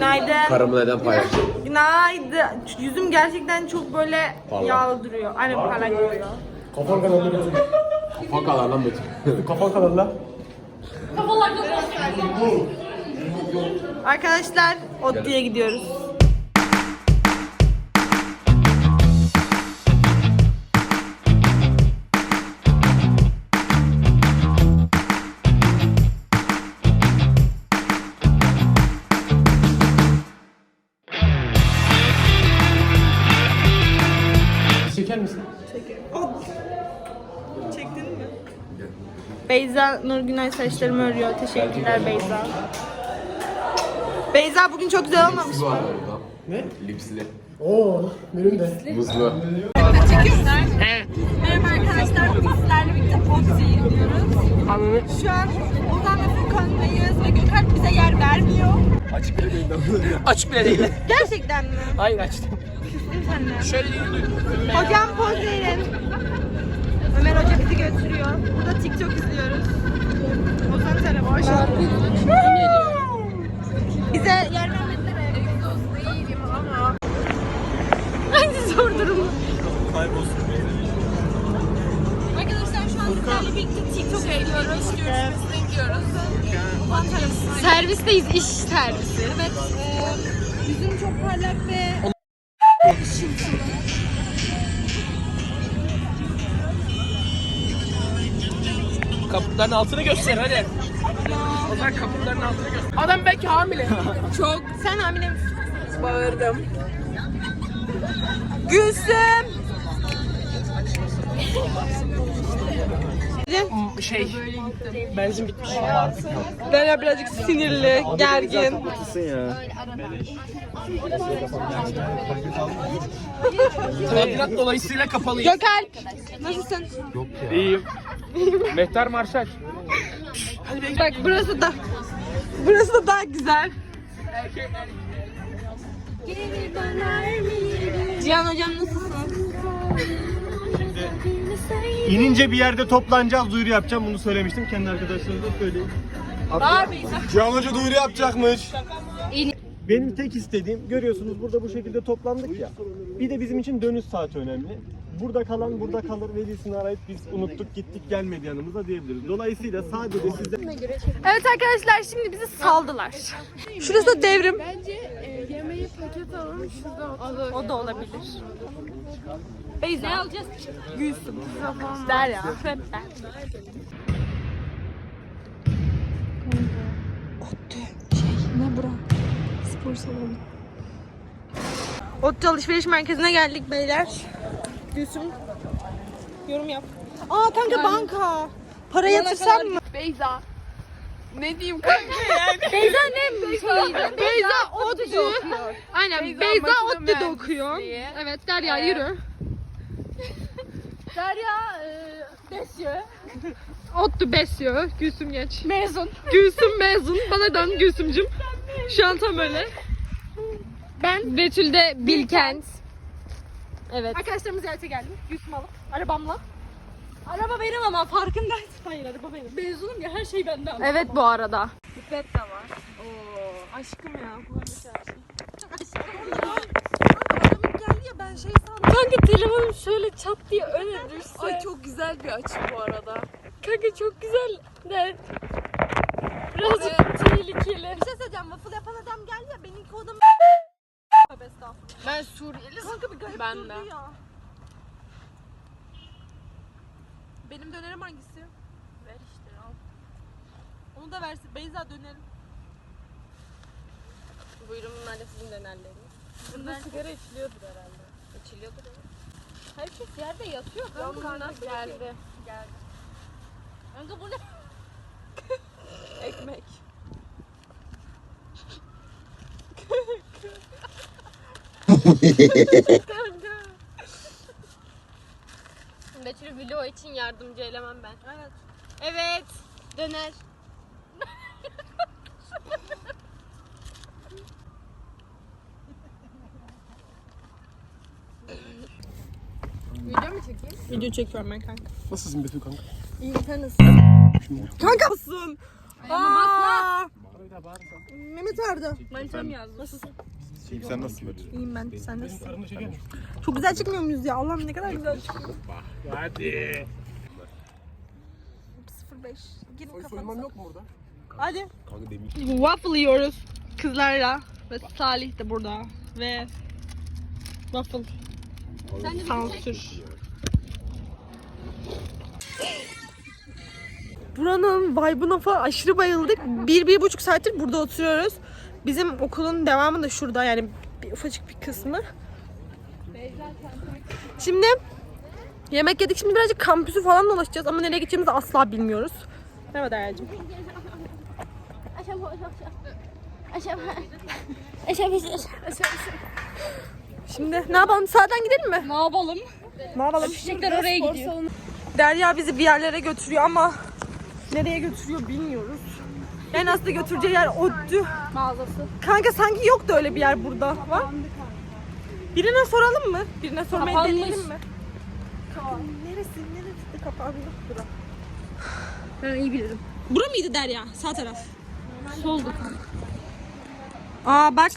Günaydın. Paramı neden paylaştım? Günaydın. Yüzüm gerçekten çok böyle Parlak. yağlı duruyor. Aynen parlak duruyor. Kafan kanalına götür. Kafa kalan lan Betül. Kafan kanalına. Arkadaşlar Otlu'ya gidiyoruz. Beyza Nurgünay saçlarımı örüyor. Teşekkürler Beyza. Beyza bugün çok güzel olmamış mı? Ne? Lipsli. Oo, benim de. Muzlu. Merhaba arkadaşlar. Bugün sizlerle birlikte Otlu'ya gidiyoruz. Şu an Ozan ve Furkan'dayız ve Gökalp bize yer vermiyor. Açık bile değil. Gerçekten mi? Hayır açtım. Şöyle Hocam poz verin. Ömer Hoca bizi götürüyor. Burada TikTok izliyoruz. Ozan tarafı hoş Bize yer vermediler. değilim ama. Aynı zor durum. Arkadaşlar şu an sizlerle birlikte TikTok izliyoruz. Görüşmesine gidiyoruz. Ozan tarafı. Servisteyiz, iş servisi. Evet. E, yüzüm çok parlak ve kaputların altını göster hadi. O zaman kaputların altını göster. Adam belki hamile. Çok. Sen hamile misin? Bağırdım. Gülsüm. Şey. Benzin bitmiş. Derya birazcık sinirli, gergin. Tadilat dolayısıyla kapalıyız. Gökalp. Nasılsın? İyiyim. Mehter Marşal. Bak burası da burası da daha güzel. Cihan hocam nasılsın? İnince bir yerde toplanacağız, duyuru yapacağım. Bunu söylemiştim. Kendi arkadaşlarınıza söyleyeyim. Cihan Hoca duyuru yapacakmış. Benim tek istediğim, görüyorsunuz burada bu şekilde toplandık ya. Bir de bizim için dönüş saati önemli. Burada kalan burada kalır, velisini arayıp biz unuttuk gittik gelmedi yanımıza diyebiliriz. Dolayısıyla sadece size... Evet arkadaşlar şimdi bizi saldılar. Şurası da devrim. Bence e, yemeği paket alalım şurada O da olabilir. Beyza. Ne alacağız? Gülsüm. Derya. Hep ben. Ottu alışveriş merkezine geldik beyler. Gülsüm. Yorum yap. Aa kanka banka. Para yatırsam mı? Beyza. Ne diyeyim kanka? Beyza ne? Beyza Ottu. Aynen Beyza Ottu'da okuyor. Evet Derya yürü. Derya e, besyo. Ottu besliyor. Gülsüm geç. Mezun. Gülsüm mezun. Bana dön Gülsümcüm. Şu an tam öyle. Ben Betül de Bilkent. Evet. Arkadaşlarımı ziyarete geldim. Alıp arabamla. Araba benim ama farkındayım. Hayır araba benim. Mezunum ya her şey bende ama. Evet bu arada. Pipet de var. Oo aşkım ya. şey Kanka telefonum şöyle çat diye öne düşse. Ay çok güzel bir açı bu arada. Kanka çok güzel de birazcık tehlikeli. Bir şey söyleyeceğim. Waffle yapan adam geldi ya benim kodum Tövbe estağfurullah. Ben Suriyeli. Kanka bir garip Ben durdu de. ya. Benim dönerim hangisi? Ver işte al. Onu da versin. Beyza dönerim. Buyurun bunlar da sizin dönerleriniz. Bunda sigara içiliyordur herhalde. İçiliyordur. Herkes yerde yatıyor kanka geldi. Kanka bu ne? Betül'ü vlog için yardımcı elemem ben. Evet. Evet. Döner. Video mu çekeyim? Video çekiyorum ben kanka. Nasılsın Betül kanka? İyi sen nasılsın? Kankasın. Aa! Mehmet Arda. Manitam yazdı. Nasılsın? Sen nasılsın? İyiyim ben. Sen nasılsın? Çok güzel çıkmıyor muyuz ya? Allah'ım ne kadar güzel çıkıyor. Hadi. 05. Girin kafanıza. yok mu orada? Hadi. Kanka demin Waffle yiyoruz kızlarla. Ve Salih de burada. Ve waffle. Sansür. Buranın vibe'ına falan aşırı bayıldık. Bir, bir buçuk saattir burada oturuyoruz. Bizim okulun devamı da şurada yani bir ufacık bir kısmı. Şimdi yemek yedik. Şimdi birazcık kampüsü falan dolaşacağız ama nereye gideceğimizi asla bilmiyoruz. Merhaba Derya'cığım. Şimdi ne yapalım? Sağdan gidelim mi? Ne yapalım? Ne yapalım? Çiçekler oraya gidiyor. Derya bizi bir yerlere götürüyor ama nereye götürüyor bilmiyoruz. Yani aslında götüreceği yer ODTÜ. Mağazası. Kanka sanki yoktu öyle bir yer burada. Var? Birine soralım mı? Birine sormayı Kapanmış. deneyelim mi? Neresi? Neresi kapandı? Bura. Ben iyi bilirim. Bura mıydı Derya? Sağ taraf. Soldu. Aa bak.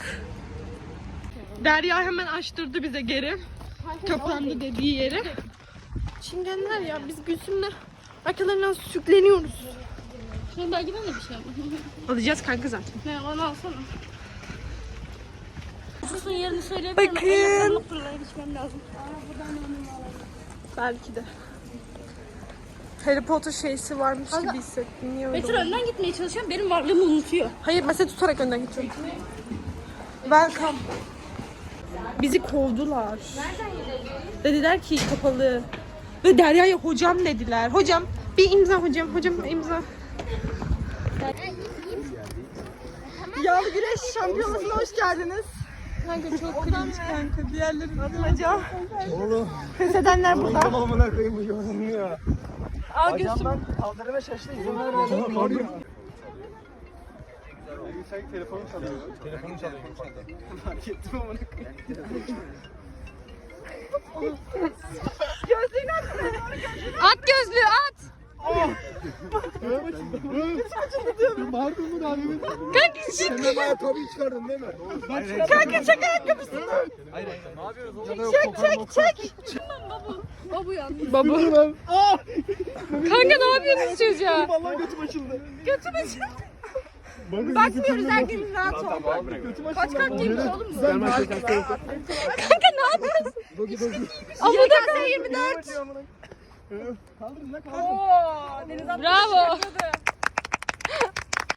Derya hemen açtırdı bize geri. Kapandı dediği yeri. Çingenler ya biz Gülsüm'le arkalarından sükleniyoruz. Belki ben de bir şey yapayım. Alacağız kanka zaten. Ne onu alsana. Şusun yerini söyleyebilir Bakın. Ayaklarını fırlayıp içmem lazım. Belki de. Harry Potter şeysi varmış gibi hissettim. Niye öyle Betül oldu? önden gitmeye çalışıyorum. Benim varlığımı unutuyor. Hayır mesela tutarak önden gidiyorum. Welcome. Bizi kovdular. Dediler ki kapalı. Ve Derya'ya hocam dediler. Hocam bir imza hocam. Hocam imza. Yağlı güreş şampiyonasına hoş geldiniz. Kanka çok cringe kanka. Diğerlerin adınaca. Oğlum. Pes edenler burada. Amına koyayım bu yorumunu ya. Aa Gülsüm. ben kaldırıma şaştı izin vermedim. Sen telefonum çalıyor. Telefonum çalıyor. Fark ettim amına At gözlüğü at. Bağırdın mı abi? Kanka çık. Sen tabii çıkardın değil mi? Kanka çek ayakkabısını. Çek çek çek. Baba. Kanka ne yapıyorsunuz çocuğa? Vallahi götüm açıldı. Götüm açıldı. Bakmıyoruz herkes rahat ol. Kaç kalp giymiş oğlum bu? Kanka ne yapıyorsun? Dogi. YKS 24. Kaldırın lan kaldırın. Bravo.